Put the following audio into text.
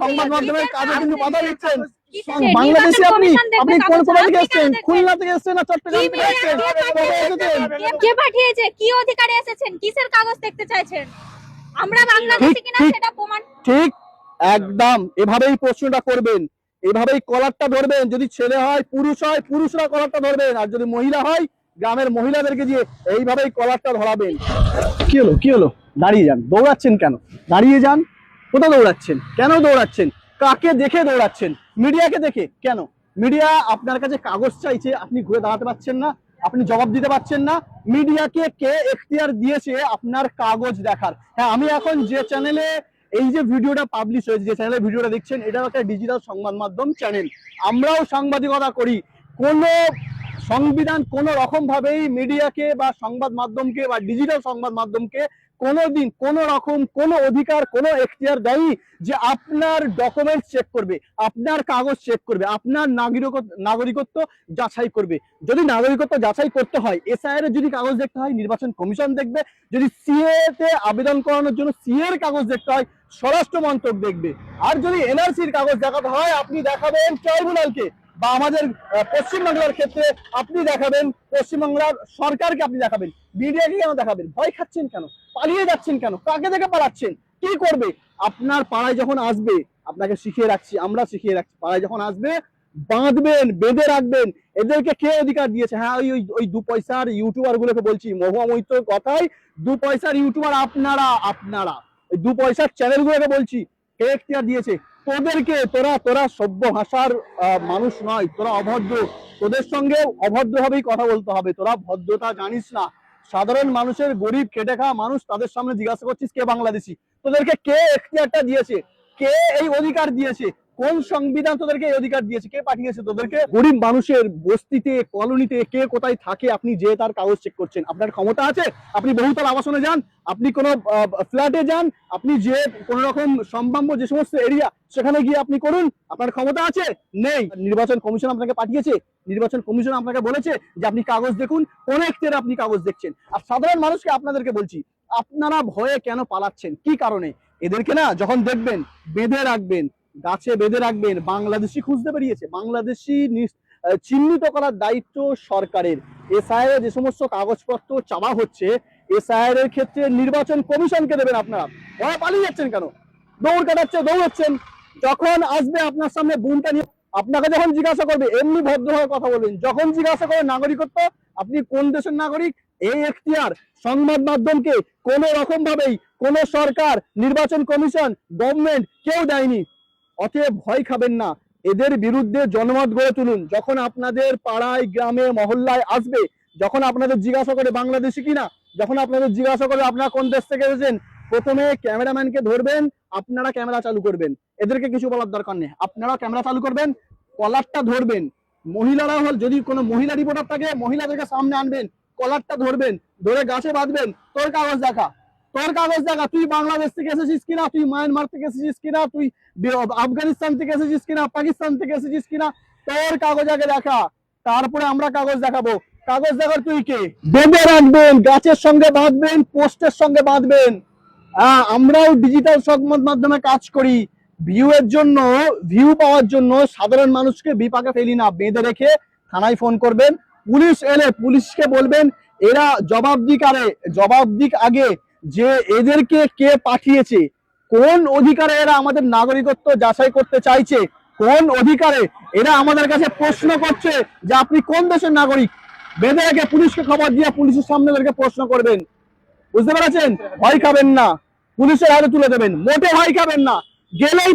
সংবাদ মাধ্যমের কাজে কিন্তু বাধা দিচ্ছেন। কিসের? আপনি আপনি কোন কোথা থেকে এসেছেন? খুলনা থেকে এসেছেন না চট্টগ্রাম থেকে? এসেছেন? কে পাঠিয়েছে? কি অধিকারে এসেছেন? কিসের কাগজ দেখতে চাইছেন? আমরা বাংলাদেশি কিনা। সেটা প্রমাণ। ঠিক একদম। এভাবেই প্রশ্নটা করবেন। এভাবেই কলারটা ধরবেন। যদি ছেলে হয় পুরুষ হয় পুরুষরা কলারটা ধরবেন। আর যদি মহিলা হয় গ্রামের মহিলাদেরকে দিয়ে এইভাবেই কলারটা ধরাবেন। কি হলো? কি হলো? দাঁড়িয়ে যান। দৌড়াচ্ছেন কেন? দাঁড়িয়ে যান। কোথাও দৌড়াচ্ছেন? কেন দৌড়াচ্ছেন? কাকে দেখে দৌড়াচ্ছেন? মিডিয়াকে দেখে। কেন? মিডিয়া আপনার কাছে কাগজ চাইছে আপনি ঘুরে দাঁড়াতে পারছেন না। আপনি জবাব দিতে পারছেন না। মিডিয়াকে কে এখতিয়ার দিয়েছে আপনার কাগজ দেখার। হ্যাঁ আমি এখন যে চ্যানেলে এই যে ভিডিওটা পাবলিশ হয়েছে, যে চ্যানেলে ভিডিওটা দেখছেন, এটা একটা ডিজিটাল সংবাদ মাধ্যম চ্যানেল আমরাও সাংবাদিকতা করি। কোনো সংবিধান কোনো রকম ভাবেই মিডিয়াকে বা সংবাদ মাধ্যমকে বা ডিজিটাল সংবাদ মাধ্যমকে কোনোদিন কোনো রকম কোনো অধিকার, কোনো এখতিয়ার দেয়নি যে আপনার ডকুমেন্ট চেক করবে, আপনার কাগজ চেক করবে, আপনার নাগরিকত্ব যাচাই করবে। যদি নাগরিকত্ব যাচাই করতে হয় এসআইআর যদি কাগজ দেখতে হয়, নির্বাচন কমিশন দেখবে, যদি সিএ তে আবেদন করানোর জন্য সিএ এর কাগজ দেখতে হয়, স্বরাষ্ট্র মন্ত্রক দেখবে। আর যদি এনআরসির কাগজ দেখাতে হয়, আপনি দেখাবেন ট্রাইব্যুনালকে বা আমাদের পশ্চিমবাংলার ক্ষেত্রে আপনি দেখাবেন, পশ্চিমবাংলার সরকারকে আপনি দেখাবেন মিডিয়াকে কেন দেখাবেন? ভয় খাচ্ছেন কেন? পালিয়ে যাচ্ছেন কেন? কাকে দেখে পালাচ্ছেন? কি করবে? আপনার পাড়ায় যখন আসবে, আপনাকে শিখিয়ে রাখছি, আমরা শিখিয়ে রাখছি, পাড়ায় যখন আসবে, বাঁধবেন, বেঁধে রাখবেন। এদেরকে কে অধিকার দিয়েছে? হ্যাঁ ওই, ওই- দু পয়সার ইউটিউবার গুলোকে বলছি, মহুয়া কথাই, দু পয়সার ইউটিউবার আপনারা আপনারা। ওই দু পয়সার চ্যানেল গুলোকে বলছি, কে এখতিয়ার দিয়েছে? তোদেরকে, তোরা তোরা সভ্য ভাষার মানুষ নয়, তোরা অভদ্র। তোদের সঙ্গে অভদ্রভাবেই কথা বলতে হবে। তোরা ভদ্রতা জানিস না। সাধারণ মানুষের গরিব খেটে খাওয়া মানুষ তাদের সামনে জিজ্ঞাসা করছিস কে বাংলাদেশি? তোদেরকে কে এখতিয়ারটা দিয়েছে? কে এই অধিকার দিয়েছে? কোন সংবিধান তোদেরকে এই অধিকার দিয়েছে? কে পাঠিয়েছে তোদেরকে? গরিব মানুষের বস্তিতে, কলোনিতে কে কোথায় থাকে আপনি যে তার কাগজ চেক করছেন। আপনার ক্ষমতা আছে? আপনি বহুতল আবাসনে যান, আপনি কোনো ফ্ল্যাটে যান, আপনি যে কোন রকম সম্ভাব্য যে সমস্ত এরিয়া সেখানে গিয়ে আপনি করুন। আপনার ক্ষমতা আছে? নেই। নির্বাচন কমিশন আপনাকে পাঠিয়েছে। নির্বাচন কমিশন আপনাকে বলেছে যে আপনি কাগজ দেখুন কোন একটের আপনি কাগজ দেখছেন। আর সাধারণ মানুষকে আপনাদেরকে বলছি, আপনারা ভয়ে কেন পালাচ্ছেন? কি কারণে? এদেরকে না যখন দেখবেন, বেঁধে রাখবেন। গাছে বেঁধে রাখবেন, বাংলাদেশি খুঁজতে বেরিয়েছে। বাংলাদেশি চিহ্নিত করার দায়িত্ব সরকারের। এসআইআর যে সমস্ত কাগজপত্র চাওয়া হচ্ছে এসআইআর এর ক্ষেত্রে নির্বাচন কমিশনকে দেবেন আপনারা। ওরা পালিয়ে যাচ্ছেন কেন? দৌড় কাটাচ্ছে, দৌড়াচ্ছেন। যখন আসবে আপনার সামনে বুমটা নিয়ে, আপনাকে যখন জিজ্ঞাসা করবে, এমনি ভদ্রভাবে কথা বলবেন। যখন জিজ্ঞাসা করে নাগরিকত্ব, আপনি কোন দেশের নাগরিক? এই এখতিয়ার, সংবাদ মাধ্যমকে কোন রকম ভাবেই কোন সরকার, নির্বাচন কমিশন গভর্নমেন্ট কেউ দেয়নি। অতএব ভয় খাবেন না। এদের বিরুদ্ধে জনমত গড়ে তুলুন। যখন আপনাদের পাড়ায়, গ্রামে মহল্লায় আসবে, যখন আপনাদের জিজ্ঞাসা করে বাংলাদেশি কিনা, যখন আপনাদের জিজ্ঞাসা করে আপনারা কোন দেশ থেকে এসেছেন, প্রথমে ক্যামেরাম্যানকে ধরবেন, আপনারা ক্যামেরা চালু করবেন। এদেরকে কিছু বলার দরকার নেই। আপনারা ক্যামেরা চালু করবেন, কলারটা ধরবেন। মহিলারা হল, যদি কোনো মহিলা রিপোর্টার থাকে, মহিলাদেরকে সামনে আনবেন, কলারটা ধরবেন, ধরে গাছে বাঁধবেন, তোর কাগজ দেখা। তোর কাগজ দেখা তুই বাংলাদেশ থেকে এসেছিস কিনা তুই মায়ানমার থেকে এসেছিস কিনা তুই আফগানিস্তান থেকে এসেছিস কিনা পাকিস্তান থেকে এসেছিস কিনা তোর কাগজ আগে দেখা। তারপরে আমরা কাগজ দেখাবো। কাগজ দেখার তুই কে? বেঁধে রাখবেন গাছের সঙ্গে বাঁধবেন পোস্টের সঙ্গে বাঁধবেন। আহ, আমরাও ডিজিটাল সংবাদ মাধ্যমে কাজ করি। ভিউ এর জন্য ভিউ পাওয়ার জন্য সাধারণ মানুষকে বিপাকে ফেলি না। বেঁধে রেখে থানায় ফোন করবেন। পুলিশ এলে পুলিশকে বলবেন এরা জবাব দিক আরে জবাব দিক আগে যে এদেরকে কে পাঠিয়েছে, কোন অধিকারে এরা আমাদের নাগরিকত্ব যাচাই করতে চাইছে, কোন অধিকারে এরা আমাদের কাছে প্রশ্ন করছে যে আপনি কোন দেশের নাগরিক? বেঁধে রেখে পুলিশকে খবর দিয়ে পুলিশের সামনে এদেরকে প্রশ্ন করবেন। বুঝতে পেরেছেন? ভয় খাবেন না। পুলিশের হাতে তুলে দেবেন। মোটে ভয় খাবেন না। গেলেই